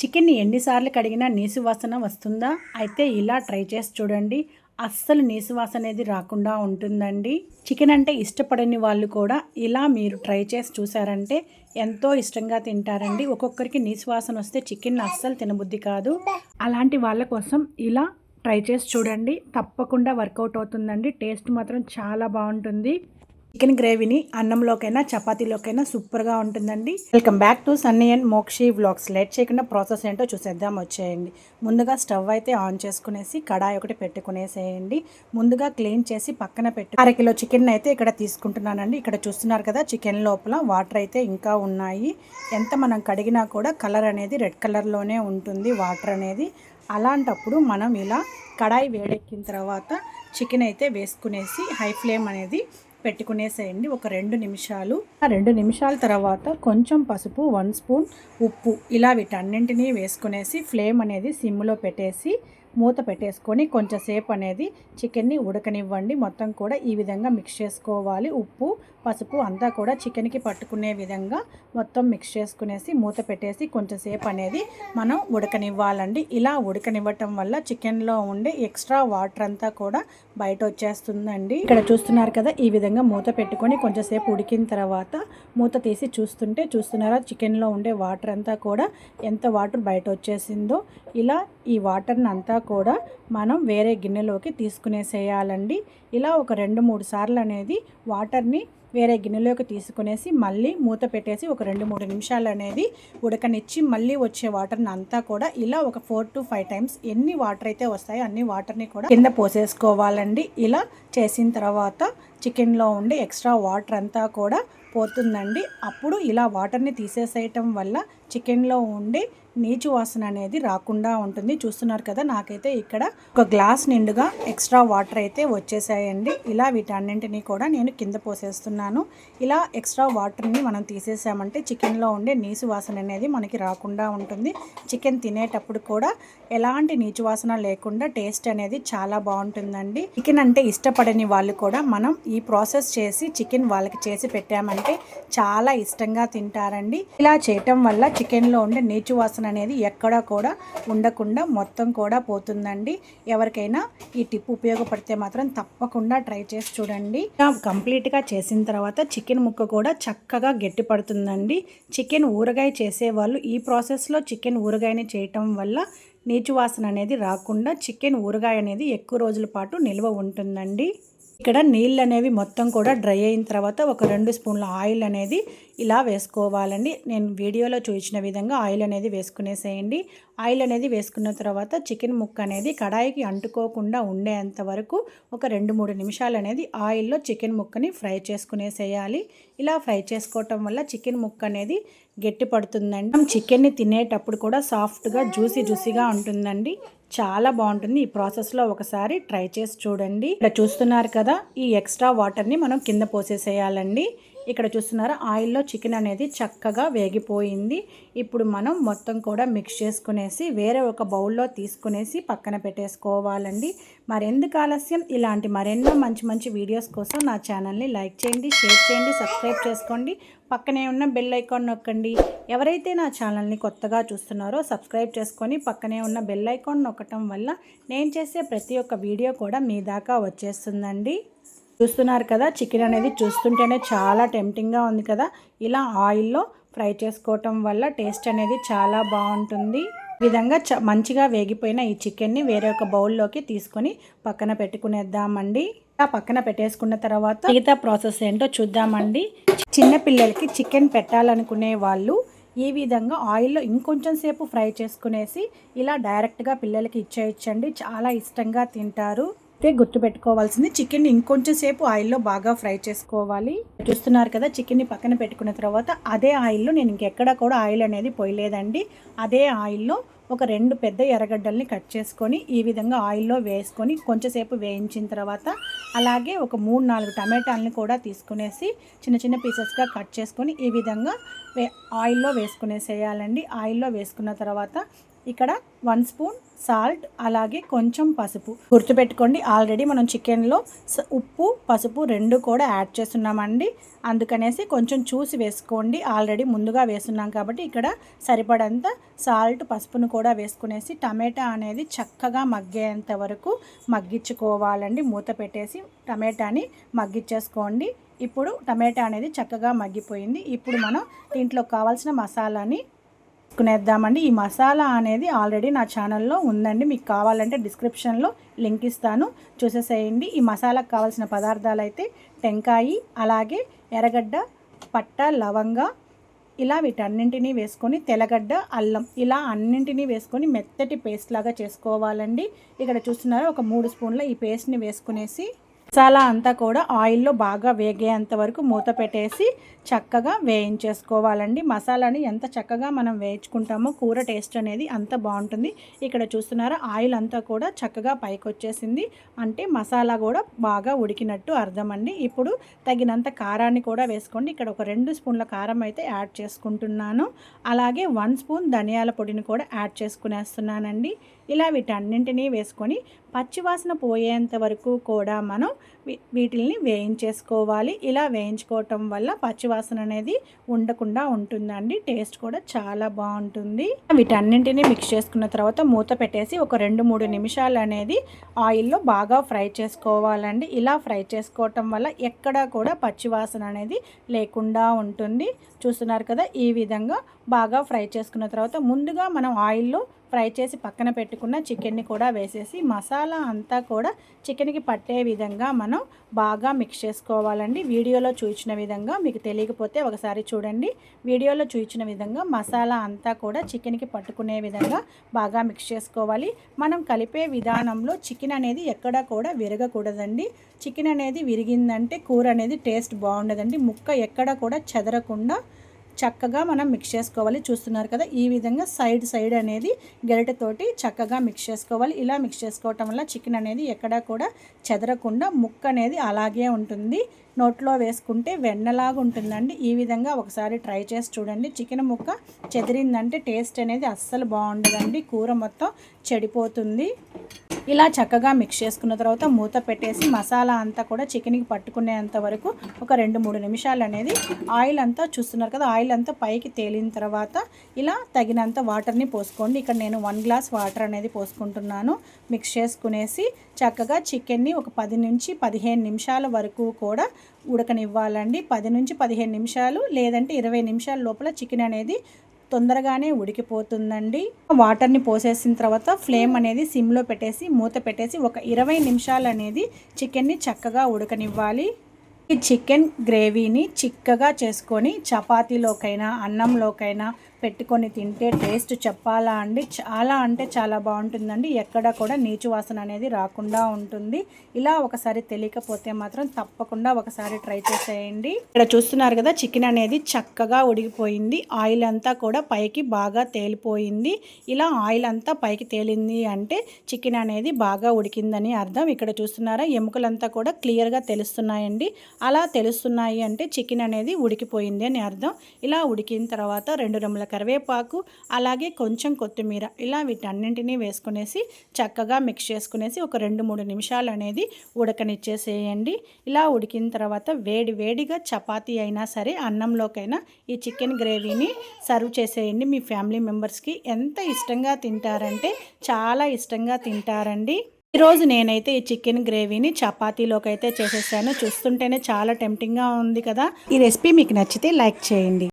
చికెన్ని ఎన్నిసార్లు కడిగినా నీసు వాసన వస్తుందా? అయితే ఇలా ట్రై చేసి చూడండి. అస్సలు నీసు వాసన అనేది రాకుండా ఉంటుందండి. చికెన్ అంటే ఇష్టపడని వాళ్ళు కూడా ఇలా మీరు ట్రై చేసి చూసారంటే ఎంతో ఇష్టంగా తింటారండి. ఒక్కొక్కరికి నీసు వాసన వస్తే చికెన్ అస్సలు తినబుద్ధి కాదు. అలాంటి వాళ్ళ కోసం ఇలా ట్రై చేసి చూడండి. తప్పకుండా వర్కౌట్ అవుతుందండి. టేస్ట్ మాత్రం చాలా బాగుంటుంది. చికెన్ గ్రేవీని అన్నంలోకైనా చపాతీలోకైనా సూపర్గా ఉంటుందండి. Welcome back to Sunny and Mokshi vlogs. Late చేయకుండా ప్రాసెస్ ఏంటో చూసేద్దాం వచ్చేయండి. ముందుగా స్టవ్ అయితే ఆన్ చేసుకునేసి కడాయి ఒకటి పెట్టుకునేసేయండి. ముందుగా క్లీన్ చేసి పక్కన పెట్టు అరకిలో చికెన్ అయితే ఇక్కడ తీసుకుంటున్నానండి. ఇక్కడ చూస్తున్నారు కదా చికెన్ లోపల వాటర్ అయితే ఇంకా ఉన్నాయి. ఎంత మనం కడిగినా కూడా కలర్ అనేది రెడ్ కలర్లోనే ఉంటుంది వాటర్ అనేది. అలాంటప్పుడు మనం ఇలా కడాయి వేడెక్కిన తర్వాత చికెన్ అయితే వేసుకునేసి హై ఫ్లేమ్ అనేది పెట్టుకునేసేయండి. ఒక రెండు నిమిషాలు. ఆ రెండు నిమిషాల తర్వాత కొంచెం పసుపు వన్ స్పూన్ ఉప్పు. ఇలా వీటన్నింటినీ వేసుకునేసి ఫ్లేమ్ అనేది సిమ్లో పెట్టేసి మూత పెట్టేసుకొని కొంచెంసేపు అనేది చికెన్ని ఉడకనివ్వండి. మొత్తం కూడా ఈ విధంగా మిక్స్ చేసుకోవాలి. ఉప్పు పసుపు అంతా కూడా చికెన్కి పట్టుకునే విధంగా మొత్తం మిక్స్ చేసుకునేసి మూత పెట్టేసి కొంచెంసేపు అనేది మనం ఉడకనివ్వాలండి. ఇలా ఉడకనివ్వటం వల్ల చికెన్లో ఉండే ఎక్స్ట్రా వాటర్ అంతా కూడా బయట వచ్చేస్తుందండి. ఇక్కడ చూస్తున్నారు కదా ఈ విధంగా మూత పెట్టుకొని కొంచెంసేపు ఉడికిన తర్వాత మూత తీసి చూస్తుంటే చూస్తున్నారా చికెన్లో ఉండే వాటర్ అంతా కూడా ఎంత వాటర్ బయట వచ్చేసిందో. ఇలా ఈ వాటర్ని అంతా కూడా మనం వేరే గిన్నెలోకి తీసుకునేసేయాలండి. ఇలా ఒక రెండు మూడు సార్లు అనేది వాటర్ని వేరే గిన్నెలోకి తీసుకునేసి మళ్ళీ మూత పెట్టేసి ఒక రెండు మూడు నిమిషాలు అనేది ఉడకనిచ్చి మళ్ళీ వచ్చే వాటర్ని అంతా కూడా ఇలా ఒక ఫోర్ టు ఫైవ్ టైమ్స్ ఎన్ని వాటర్ అయితే వస్తాయో అన్ని వాటర్ని కూడా కింద పోసేసుకోవాలండి. ఇలా చేసిన తర్వాత చికెన్లో ఉండే ఎక్స్ట్రా వాటర్ అంతా కూడా పోతుందండి. అప్పుడు ఇలా వాటర్ని తీసేసేయటం వల్ల చికెన్లో ఉండే నీచు వాసన అనేది రాకుండా ఉంటుంది. చూస్తున్నారు కదా నాకైతే ఇక్కడ ఒక గ్లాస్ నిండుగా ఎక్స్ట్రా వాటర్ అయితే వచ్చేసాయండి. ఇలా వీటన్నింటినీ కూడా నేను కింద పోసేస్తున్నాను. ఇలా ఎక్స్ట్రా వాటర్ని మనం తీసేసామంటే చికెన్లో ఉండే నీచు వాసన అనేది మనకి రాకుండా ఉంటుంది. చికెన్ తినేటప్పుడు కూడా ఎలాంటి నీచు వాసన లేకుండా టేస్ట్ అనేది చాలా బాగుంటుందండి. చికెన్ అంటే ఇష్టపడని వాళ్ళు కూడా మనం ఈ ప్రాసెస్ చేసి చికెన్ వాళ్ళకి చేసి పెట్టామంటే చాలా ఇష్టంగా తింటారండి. ఇలా చేయటం వల్ల చికెన్లో ఉండే నీచు వాసన అనేది ఎక్కడా కూడా ఉండకుండా మొత్తం కూడా పోతుందండి. ఎవరికైనా ఈ టిప్ ఉపయోగపడితే మాత్రం తప్పకుండా ట్రై చేసి చూడండి. కంప్లీట్గా చేసిన తర్వాత చికెన్ ముక్క కూడా చక్కగా గట్టి పడుతుందండి. చికెన్ ఊరగాయ చేసేవాళ్ళు ఈ ప్రాసెస్లో చికెన్ ఊరగాయని చేయటం వల్ల నీచు వాసన అనేది రాకుండా చికెన్ ఊరగాయ అనేది ఎక్కువ రోజుల పాటు నిల్వ ఉంటుందండి. ఇక్కడ నీళ్ళు అనేవి మొత్తం కూడా డ్రై అయిన తర్వాత ఒక రెండు స్పూన్ల ఆయిల్ అనేది ఇలా వేసుకోవాలండి. నేను వీడియోలో చూపించిన విధంగా ఆయిల్ అనేది వేసుకునేసేయండి. ఆయిల్ అనేది వేసుకున్న తర్వాత చికెన్ ముక్క అనేది కడాయికి అంటుకోకుండా ఉండేంత వరకు ఒక రెండు మూడు నిమిషాలు అనేది ఆయిల్లో చికెన్ ముక్కని ఫ్రై చేసుకునేసేయాలి. ఇలా ఫ్రై చేసుకోవటం వల్ల చికెన్ ముక్క అనేది గట్టి పడుతుందండి. మనం చికెన్ని తినేటప్పుడు కూడా సాఫ్ట్గా జ్యూసీ జ్యూసీగా ఉంటుందండి. చాలా బాగుంటుంది. ఈ ప్రాసెస్లో ఒకసారి ట్రై చేసి చూడండి. ఇక్కడ చూస్తున్నారు కదా ఈ ఎక్స్ట్రా వాటర్ని మనం కింద పోసేసేయాలండి. ఇక్కడ చూస్తున్నారా ఆయిల్లో చికెన్ అనేది చక్కగా వేగిపోయింది. ఇప్పుడు మనం మొత్తం కూడా మిక్స్ చేసుకునేసి వేరే ఒక బౌల్లో తీసుకునేసి పక్కన పెట్టేసుకోవాలండి. మరెందుకు ఆలస్యం? ఇలాంటి మరెన్నో మంచి మంచి వీడియోస్ కోసం నా ఛానల్ని లైక్ చేయండి షేర్ చేయండి సబ్స్క్రైబ్ చేసుకోండి. పక్కనే ఉన్న బెల్ ఐకాన్ నొక్కండి. ఎవరైతే నా ఛానల్ని కొత్తగా చూస్తున్నారో సబ్స్క్రైబ్ చేసుకొని పక్కనే ఉన్న బెల్ ఐకాన్ నొక్కటం వల్ల నేను చేసే ప్రతి ఒక్క వీడియో కూడా మీ దాకా వచ్చేస్తుందండి. చూస్తున్నారు కదా చికెన్ అనేది చూస్తుంటేనే చాలా టెంప్టింగ్గా ఉంది కదా. ఇలా ఆయిల్లో ఫ్రై చేసుకోవటం వల్ల టేస్ట్ అనేది చాలా బాగుంటుంది. విధంగా చ మంచిగా వేగిపోయిన ఈ చికెన్ని వేరే ఒక బౌల్లోకి తీసుకొని పక్కన పెట్టుకునేద్దామండి. ఆ పక్కన పెట్టేసుకున్న తర్వాత మిగతా ప్రాసెస్ ఏంటో చూద్దామండి. చిన్న పిల్లలకి చికెన్ పెట్టాలనుకునే వాళ్ళు ఈ విధంగా ఆయిల్లో ఇంకొంచెం సేపు ఫ్రై చేసుకునేసి ఇలా డైరెక్ట్గా పిల్లలకి ఇచ్చేయచ్చండి. చాలా ఇష్టంగా తింటారు. అయితే గుర్తుపెట్టుకోవాల్సింది చికెన్ ఇంకొంచెం సేపు ఆయిల్లో బాగా ఫ్రై చేసుకోవాలి. చూస్తున్నారు కదా చికెన్ని పక్కన పెట్టుకున్న తర్వాత అదే ఆయిల్లో నేను ఇంకెక్కడ కూడా ఆయిల్ అనేది పోయలేదండి. అదే ఆయిల్లో ఒక రెండు పెద్ద ఎర్రగడ్డల్ని కట్ చేసుకొని ఈ విధంగా ఆయిల్లో వేసుకొని కొంచెంసేపు వేయించిన తర్వాత అలాగే ఒక మూడు నాలుగు టమాటాలని కూడా తీసుకునేసి చిన్న చిన్న పీసెస్గా కట్ చేసుకొని ఈ విధంగా వే ఆయిల్లో వేసుకునేసేయాలండి. ఆయిల్లో వేసుకున్న తర్వాత ఇక్కడ వన్ స్పూన్ సాల్ట్ అలాగే కొంచెం పసుపు. గుర్తుపెట్టుకోండి ఆల్రెడీ మనం చికెన్లో ఉప్పు పసుపు రెండు కూడా యాడ్ చేస్తున్నామండి. అందుకనేసి కొంచెం చూసి వేసుకోండి. ఆల్రెడీ ముందుగా వేస్తున్నాం కాబట్టి ఇక్కడ సరిపడంత సాల్ట్ పసుపును కూడా వేసుకునేసి టమాటా అనేది చక్కగా మగ్గేంత వరకు మగ్గించుకోవాలండి. మూత పెట్టేసి టమాటాని మగ్గించేసుకోండి. ఇప్పుడు టమాటా అనేది చక్కగా మగ్గిపోయింది. ఇప్పుడు మనం దీంట్లో కావాల్సిన మసాలాని వేసుకునేద్దామండి. ఈ మసాలా అనేది ఆల్రెడీ నా ఛానల్లో ఉందండి. మీకు కావాలంటే డిస్క్రిప్షన్లో లింక్ ఇస్తాను. చూసేసేయండి. ఈ మసాలాకు కావాల్సిన పదార్థాలు అయితే టెంకాయి అలాగే ఎర్రగడ్డ పట్ట లవంగ ఇలా వీటన్నింటినీ వేసుకొని తెల్లగడ్డ అల్లం ఇలా అన్నింటినీ వేసుకొని మెత్తటి పేస్ట్ లాగా చేసుకోవాలండి. ఇక్కడ చూస్తున్నారా ఒక మూడు స్పూన్ల ఈ పేస్ట్ని వేసుకునేసి మసాలా అంతా కూడా ఆయిల్లో బాగా వేగేంత వరకు మూత పెట్టేసి చక్కగా వేయించేసుకోవాలండి. మసాలాని ఎంత చక్కగా మనం వేయించుకుంటామో కూర టేస్ట్ అనేది అంత బాగుంటుంది. ఇక్కడ చూస్తున్నారా ఆయిల్ అంతా కూడా చక్కగా పైకి వచ్చేసింది అంటే మసాలా కూడా బాగా ఉడికినట్టు అర్థం అండి ఇప్పుడు తగినంత కారాన్ని కూడా వేసుకోండి. ఇక్కడ ఒక రెండు స్పూన్ల కారం అయితే యాడ్ చేసుకుంటున్నాను. అలాగే వన్ స్పూన్ ధనియాల పొడిని కూడా యాడ్ చేసుకునేస్తున్నానండి. ఇలా వీటన్నింటినీ వేసుకొని పచ్చివాసన పోయేంత వరకు కూడా మనం వీ- వీటిల్ని వేయించేసుకోవాలి. ఇలా వేయించుకోవటం వల్ల పచ్చివాసన అనేది ఉండకుండా ఉంటుందండి. టేస్ట్ కూడా చాలా బాగుంటుంది. వీటన్నింటినీ మిక్స్ చేసుకున్న తర్వాత మూత పెట్టేసి ఒక రెండు మూడు నిమిషాలు అనేది ఆయిల్లో బాగా ఫ్రై చేసుకోవాలండి. ఇలా ఫ్రై చేసుకోవటం వల్ల ఎక్కడా కూడా పచ్చివాసన అనేది లేకుండా ఉంటుంది. చూస్తున్నారు కదా ఈ విధంగా బాగా ఫ్రై చేసుకున్న తర్వాత ముందుగా మనం ఆయిల్లో ఫ్రై చేసి పక్కన పెట్టుకున్న చికెన్ని కూడా వేసేసి మసాలా అంతా కూడా చికెన్కి పట్టే విధంగా మనం బాగా మిక్స్ చేసుకోవాలండి. వీడియోలో చూపించిన విధంగా మీకు తెలియకపోతే ఒకసారి చూడండి. వీడియోలో చూపించిన విధంగా మసాలా అంతా కూడా చికెన్కి పట్టుకునే విధంగా బాగా మిక్స్ చేసుకోవాలి. మనం కలిపే విధానంలో చికెన్ అనేది ఎక్కడా కూడా విరగకూడదండి. చికెన్ అనేది విరిగిందంటే కూర అనేది టేస్ట్ బాగుండదండి. ముక్క ఎక్కడ కూడా చెదరకుండా చక్కగా మనం మిక్స్ చేసుకోవాలి. చూస్తున్నారు కదా ఈ విధంగా సైడ్ సైడ్ అనేది గరిటెతోటి చక్కగా మిక్స్ చేసుకోవాలి. ఇలా మిక్స్ చేసుకోవటం వల్ల చికెన్ అనేది ఎక్కడా కూడా చెదరకుండా ముక్క అనేది అలాగే ఉంటుంది. నోట్లో వేసుకుంటే వెన్నలాగా ఉంటుందండి. ఈ విధంగా ఒకసారి ట్రై చేసి చూడండి. చికెన్ ముక్క చెదిరిందంటే టేస్ట్ అనేది అస్సలు బాగుండదండి. కూర మొత్తం చెడిపోతుంది. ఇలా చక్కగా మిక్స్ చేసుకున్న తర్వాత మూత పెట్టేసి మసాలా అంతా కూడా చికెన్కి పట్టుకునేంత వరకు ఒక రెండు మూడు నిమిషాలు అనేది ఆయిల్ అంతా చూస్తున్నారు కదా ఆయిల్ అంతా పైకి తేలిన తర్వాత ఇలా తగినంత వాటర్ని పోసుకోండి. ఇక్కడ నేను వన్ గ్లాస్ వాటర్ అనేది పోసుకుంటున్నాను. మిక్స్ చేసుకునేసి చక్కగా చికెన్ని ఒక పది నుంచి పదిహేను నిమిషాల వరకు కూడా ఉడకనివ్వాలండి. పది నుంచి పదిహేను నిమిషాలు లేదంటే ఇరవై నిమిషాల లోపల చికెన్ అనేది తొందరగానే ఉడికిపోతుందండి. వాటర్ని పోసేసిన తర్వాత ఫ్లేమ్ అనేది సిమ్లో పెట్టేసి మూత పెట్టేసి ఒక ఇరవై నిమిషాలు అనేది చికెన్ని చక్కగా ఉడకనివ్వాలి. ఈ చికెన్ గ్రేవీని చిక్కగా చేసుకొని చపాతీలోకైనా అన్నంలోకైనా పెట్టుకొని తింటే టేస్ట్ చెప్పాలా అండి? చాలా అంటే చాలా బాగుంటుందండి. ఎక్కడ కూడా నీచు వాసన అనేది రాకుండా ఉంటుంది. ఇలా ఒకసారి తెలియకపోతే మాత్రం తప్పకుండా ఒకసారి ట్రై చేసేయండి. ఇక్కడ చూస్తున్నారు కదా చికెన్ అనేది చక్కగా ఉడికిపోయింది. ఆయిల్ అంతా కూడా పైకి బాగా తేలిపోయింది. ఇలా ఆయిల్ అంతా పైకి తేలింది అంటే చికెన్ అనేది బాగా ఉడికిందని అర్థం. ఇక్కడ చూస్తున్నారా ఎముకలంతా కూడా క్లియర్గా తెలుస్తున్నాయండి. అలా తెలుస్తున్నాయి అంటే చికెన్ అనేది ఉడికిపోయింది అని అర్థం. ఇలా ఉడికిన తర్వాత రెండు రెమ్మల కరివేపాకు అలాగే కొంచెం కొత్తిమీర ఇలా వీటన్నింటినీ వేసుకునేసి చక్కగా మిక్స్ చేసుకునేసి ఒక రెండు మూడు నిమిషాలు అనేది ఉడకనిచ్చేసేయండి. ఇలా ఉడికిన తర్వాత వేడి వేడిగా చపాతీ అయినా సరే అన్నంలోకైనా ఈ చికెన్ గ్రేవీని సర్వ్ చేసేయండి. మీ ఫ్యామిలీ మెంబర్స్కి ఎంత ఇష్టంగా తింటారంటే చాలా ఇష్టంగా తింటారండి. ఈరోజు నేనైతే ఈ చికెన్ గ్రేవీని చపాతీలోకి అయితే చేసేసాను. చూస్తుంటేనే చాలా టెంప్టింగ్గా ఉంది కదా. ఈ రెసిపీ మీకు నచ్చితే లైక్ చేయండి.